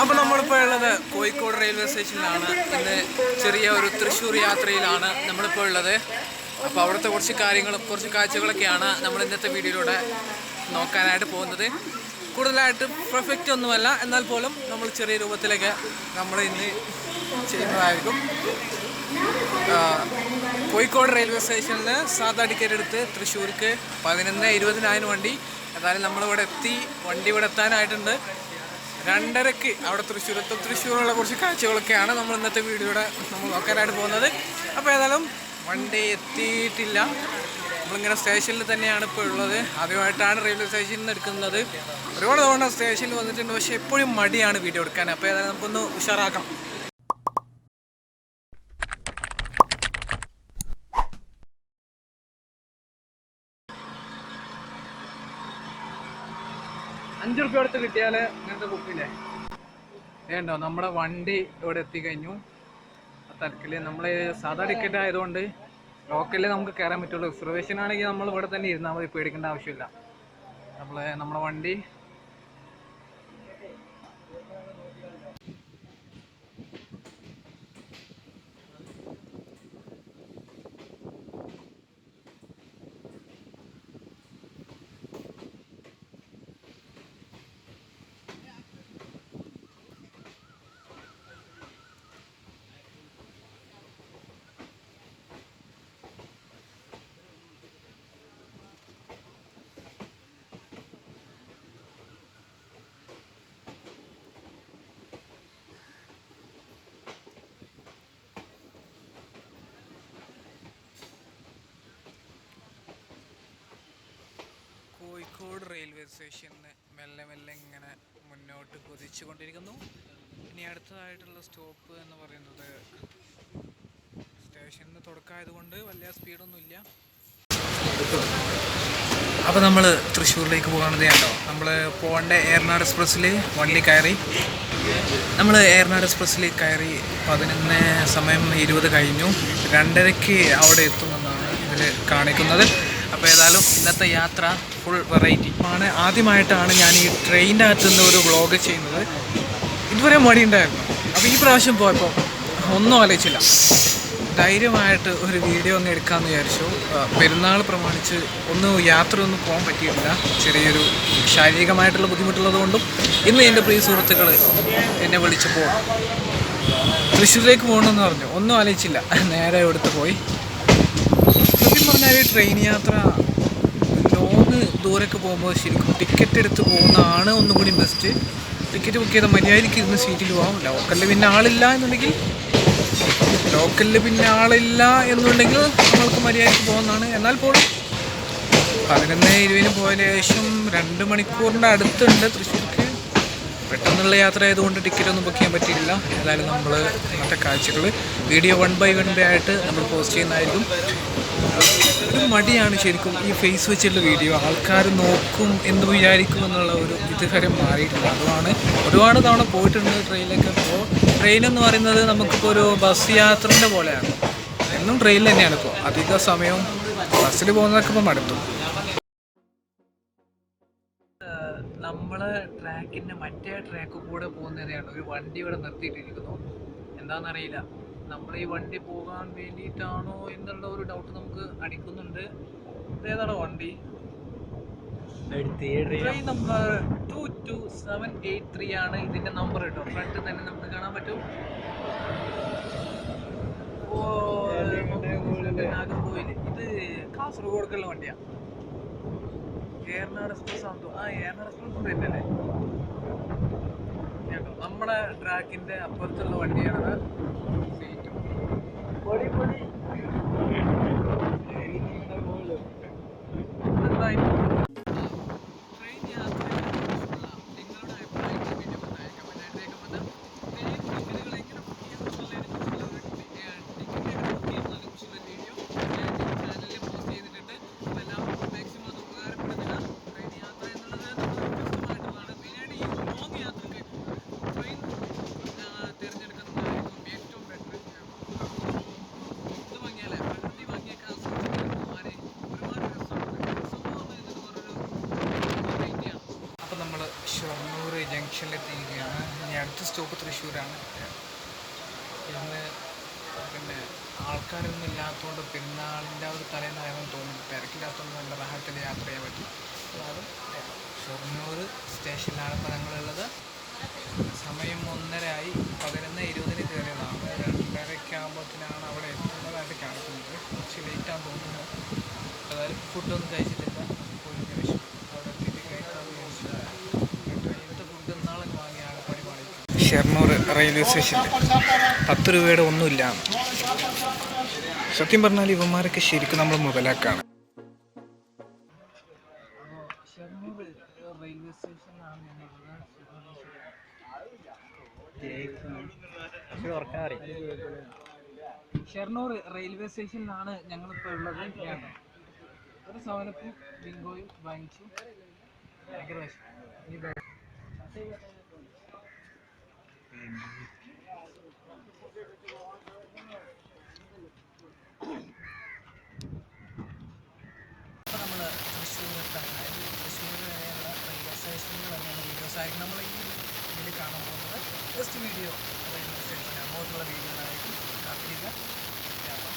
അപ്പോൾ നമ്മളിപ്പോൾ ഉള്ളത് കോഴിക്കോട് റെയിൽവേ സ്റ്റേഷനിലാണ്. ഇന്ന് ചെറിയ ഒരു തൃശ്ശൂർ യാത്രയിലാണ് നമ്മളിപ്പോൾ ഉള്ളത്. അപ്പോൾ അവിടുത്തെ കുറച്ച് കാര്യങ്ങളും കുറച്ച് കാഴ്ചകളൊക്കെയാണ് നമ്മൾ ഇന്നത്തെ വീഡിയോയിലൂടെ നോക്കാനായിട്ട് പോകുന്നത്. കൂടുതലായിട്ട് പെർഫെക്റ്റ് ഒന്നുമല്ല. എന്നാൽ പോലും നമ്മൾ ചെറിയ രൂപത്തിലേക്ക് നമ്മൾ ഇന്ന് ചെയ്യുന്നതായിരിക്കും. കോഴിക്കോട് റെയിൽവേ സ്റ്റേഷനിൽ സാധാ ടിക്കറ്റ് എടുത്ത് തൃശ്ശൂർക്ക് പതിനൊന്ന് ഇരുപതിനായിരം വണ്ടി എന്നാലും നമ്മളിവിടെ എത്തി വണ്ടി ഇവിടെ എത്താനായിട്ടുണ്ട്. രണ്ടരക്ക് അവിടെ തൃശ്ശൂരത്ത് തൃശ്ശൂരുള്ള കുറച്ച് കാഴ്ചകളൊക്കെയാണ് നമ്മൾ ഇന്നത്തെ വീഡിയോയുടെ നമ്മൾ നോക്കാനായിട്ട് പോകുന്നത്. അപ്പോൾ ഏതായാലും വണ്ടി എത്തിയിട്ടില്ല. നമ്മളിങ്ങനെ സ്റ്റേഷനിൽ തന്നെയാണ് ഇപ്പോൾ ഉള്ളത്. ആദ്യമായിട്ടാണ് റെയിൽവേ സ്റ്റേഷനിൽ നിന്ന് എടുക്കുന്നത്. ഒരുപാട് തവണ സ്റ്റേഷനിൽ വന്നിട്ടുണ്ട് പക്ഷേ എപ്പോഴും മടിയാണ് വീഡിയോ എടുക്കാൻ. അപ്പോൾ ഏതായാലും നമുക്കൊന്ന് ഉഷാറാക്കാം. അഞ്ച് റുപ്യ കൊടുത്ത് കിട്ടിയാൽ ഇങ്ങനത്തെ കുപ്പിയില്ലേ? വേണ്ടോ? നമ്മുടെ വണ്ടി ഇവിടെ എത്തിക്കഴിഞ്ഞു. തിരക്കിൽ നമ്മൾ സാധാ ടിക്കറ്റ് ആയതുകൊണ്ട് ലോക്കലിൽ നമുക്ക് കയറാൻ പറ്റുള്ളൂ. റിസർവേഷൻ ആണെങ്കിൽ നമ്മൾ ഇവിടെ തന്നെ ഇരുന്നാൽ മതി പേടിക്കേണ്ട ആവശ്യമില്ല. നമ്മൾ നമ്മുടെ വണ്ടി കോഴിക്കോട് റെയിൽവേ സ്റ്റേഷനിൽ നിന്ന് മെല്ലെ മെല്ലെ ഇങ്ങനെ മുന്നോട്ട് കുതിച്ചു കൊണ്ടിരിക്കുന്നു ഇനി അടുത്തതായിട്ടുള്ള സ്റ്റോപ്പ് എന്ന് പറയുന്നത് സ്റ്റേഷനിൽ തുടക്കമായതുകൊണ്ട് വലിയ സ്പീഡൊന്നുമില്ല അപ്പോൾ നമ്മൾ തൃശ്ശൂരിലേക്ക് പോകുന്നത് കണ്ടോ? നമ്മൾ പോകേണ്ട ഏറനാട് എക്സ്പ്രസ്സിൽ വണ്ടി കയറി. നമ്മൾ ഏറനാട് എക്സ്പ്രസ്സിൽ കയറി പതിനൊന്ന് സമയം ഇരുപത് കഴിഞ്ഞു. രണ്ടരയ്ക്ക് അവിടെ എത്തുമെന്നാണ് ഇതിൽ കാണിക്കുന്നത്. അപ്പോൾ ഏതായാലും ഇന്നത്തെ യാത്ര ഫുൾ വെറൈറ്റി ആണ് ആദ്യമായിട്ടാണ് ഞാൻ ഈ ട്രെയിനിന്റെ അകത്തുനിന്ന് ഒരു വ്ളോഗ് ചെയ്യുന്നത്. ഇതുവരെ മടി ഉണ്ടായിരുന്നു അപ്പോൾ ഈ പ്രാവശ്യം പോയപ്പോൾ ഒന്നും ആലോചിച്ചില്ല. ധൈര്യമായിട്ട് ഒരു വീഡിയോ ഒന്ന് എടുക്കാമെന്ന് വിചാരിച്ചു. പെരുന്നാൾ പ്രമാണിച്ച് ഒന്ന് യാത്ര ഒന്നും പോകാൻ പറ്റിയിട്ടില്ല. ചെറിയൊരു ശാരീരികമായിട്ടുള്ള ബുദ്ധിമുട്ടുള്ളത് കൊണ്ടും ഇന്ന് എന്റെ പ്രിയ സുഹൃത്തുക്കൾ എന്നെ വിളിച്ചപ്പോൾ തൃശ്ശൂരിലേക്ക് പോകണമെന്ന് പറഞ്ഞു. ഒന്നും ആലോചിച്ചില്ല. നേരെ എടുത്ത് പോയി. സത്യം പറഞ്ഞാൽ ട്രെയിൻ യാത്ര ലോങ് ദൂരൊക്കെ പോകുമ്പോൾ ശരിക്കും ടിക്കറ്റ് എടുത്ത് പോകുന്നതാണ് ഒന്നും കൂടി ബെസ്റ്റ് ടിക്കറ്റ് ബുക്ക് ചെയ്ത മര്യാദയ്ക്ക് ഇരുന്ന് സീറ്റിൽ പോകാം ലോക്കലിൽ പിന്നെ ആളില്ല എന്നുണ്ടെങ്കിൽ ലോക്കലിൽ പിന്നെ ആളില്ല എന്നുണ്ടെങ്കിൽ നമ്മൾക്ക് മര്യാദയ്ക്ക് പോകുന്നതാണ്. എന്നാൽ പോലും പതിനൊന്ന് ഇരുപതിന് പോയ ശേഷം രണ്ട് മണിക്കൂറിന്റെ അടുത്തുണ്ട് തൃശ്ശൂർക്ക് പെട്ടെന്നുള്ള യാത്ര ആയതുകൊണ്ട് ടിക്കറ്റ് ഒന്നും ബുക്ക് ചെയ്യാൻ പറ്റിയില്ല ഏതായാലും നമ്മൾ ഇന്നത്തെ കാഴ്ചകൾ video one by one by ആയിട്ട് നമ്മൾ പോസ്റ്റ് ചെയ്യുന്നതായിരിക്കും. ഒരു മടിയാണ് ശരിക്കും ഈ ഫേസ് വെച്ചുള്ള വീഡിയോ ആൾക്കാർ നോക്കും എന്ന് വിചാരിക്കും എന്നുള്ള ഒരു ഇതുവരെ മാറിയിട്ടില്ല. അതുമാണ് ഒരുപാട് തവണ പോയിട്ടുണ്ട് ട്രെയിനിലൊക്കെ ഇപ്പോൾ ട്രെയിൻ എന്ന് പറയുന്നത് നമുക്കിപ്പോൾ ഒരു ബസ് യാത്രന്റെ പോലെയാണ്. എന്നും ട്രെയിനിൽ തന്നെയാണ് ഇപ്പോൾ അധിക സമയവും ബസ്സിൽ പോകുന്നതൊക്കെ ഇപ്പോൾ മടുത്തു. നമ്മൾ ട്രാക്കിന്റെ മറ്റേ ട്രാക്ക് കൂടെ പോകുന്നതിനെയാണ് ഒരു വണ്ടി ഇവിടെ നിർത്തിയിട്ടിരിക്കുന്നു. എന്താണെന്നറിയില്ല നമ്മൾ ഈ വണ്ടി പോകാൻ വേണ്ടിയിട്ടാണോ എന്നുള്ള ഒരു ഡൗട്ട് നമുക്ക് അടിക്കുന്നുണ്ട്. ഏതാണ് വണ്ടി? Train number two two seven eight three ആണ് ഇതിന്റെ നമ്പർ കേട്ടോ. ഫ്രണ്ട് തന്നെ നമുക്ക് കാണാൻ പറ്റും. ഓ നാഗർകോവിൽ ഇത് കാസർഗോഡ്ക്കുള്ള വണ്ടിയാ. ഏറനാട് റെസ്പോൺസ് ആണെന്ന് ആ ഏറനാട് റെസ്പോൺസ് തന്നെയല്ലേ? കേട്ടോ നമ്മുടെ ട്രാക്കിന്റെ അപ്പുറത്തുള്ള വണ്ടിയാണത് സീറ്റ് അടുത്ത സ്റ്റോപ്പ് തൃശ്ശൂരാണ്. ഇന്ന് പിന്നെ ആൾക്കാരൊന്നും ഇല്ലാത്തതുകൊണ്ട് പെരുന്നാളിന്റെ ഒരു തലേന്നായിരുന്നു തോന്നുന്നു. തിരക്കില്ലാത്തതുകൊണ്ട് നല്ല റാഹത്തിൽ യാത്ര ചെയ്യാൻ പറ്റി. അതും ഷൊർണൂർ സ്റ്റേഷനിലാണ് ഇപ്പോൾ ഞങ്ങളുള്ളത് സമയം ഒന്നര ആയി പതിനൊന്ന് ഇരുപതിന് കയറിയതാണ്. രണ്ടരയ്ക്ക് ആകുമ്പോഴത്തേനാണ് അവിടെ എത്തുന്നതായിട്ട് കാണിക്കുന്നത്. കുറച്ച് ലേറ്റാന്ന് തോന്നുന്നു. അതായത് ഫുഡൊന്നും കഴിച്ചിട്ടില്ല. ഷെർണൂർ റെയിൽവേ സ്റ്റേഷനിൽ പത്ത് രൂപയുടെ ഒന്നുമില്ല. സത്യം പറഞ്ഞാൽ ഇവന്മാരൊക്കെ ശരിക്കും നമ്മൾ മുതലാക്കാണ്. ഷെർണൂർ റെയിൽവേ സ്റ്റേഷനിലാണ് ഞങ്ങളിപ്പോൾ ഉള്ളത്. ഒരു സവനപ്പും ബിങ്കോയും വാങ്ങിച്ചു. ഭയങ്കര വിശപ്പ്. നമ്മൾ തൃശ്ശൂരിലെത്താനായി തൃശ്ശൂരിലുള്ള റെയിൽവേ സ്റ്റേഷനിൽ തന്നെയാണ് വീഡിയോസ് ആയിരിക്കും നമ്മൾ ഈ കാണാൻ പോകുന്നത് ജസ്റ്റ് വീഡിയോ റെയിൽവേ സ്റ്റേഷൻ അങ്ങോട്ടുള്ള വീഡിയോകളായിരിക്കും കാത്തിരിക്കുക അപ്പം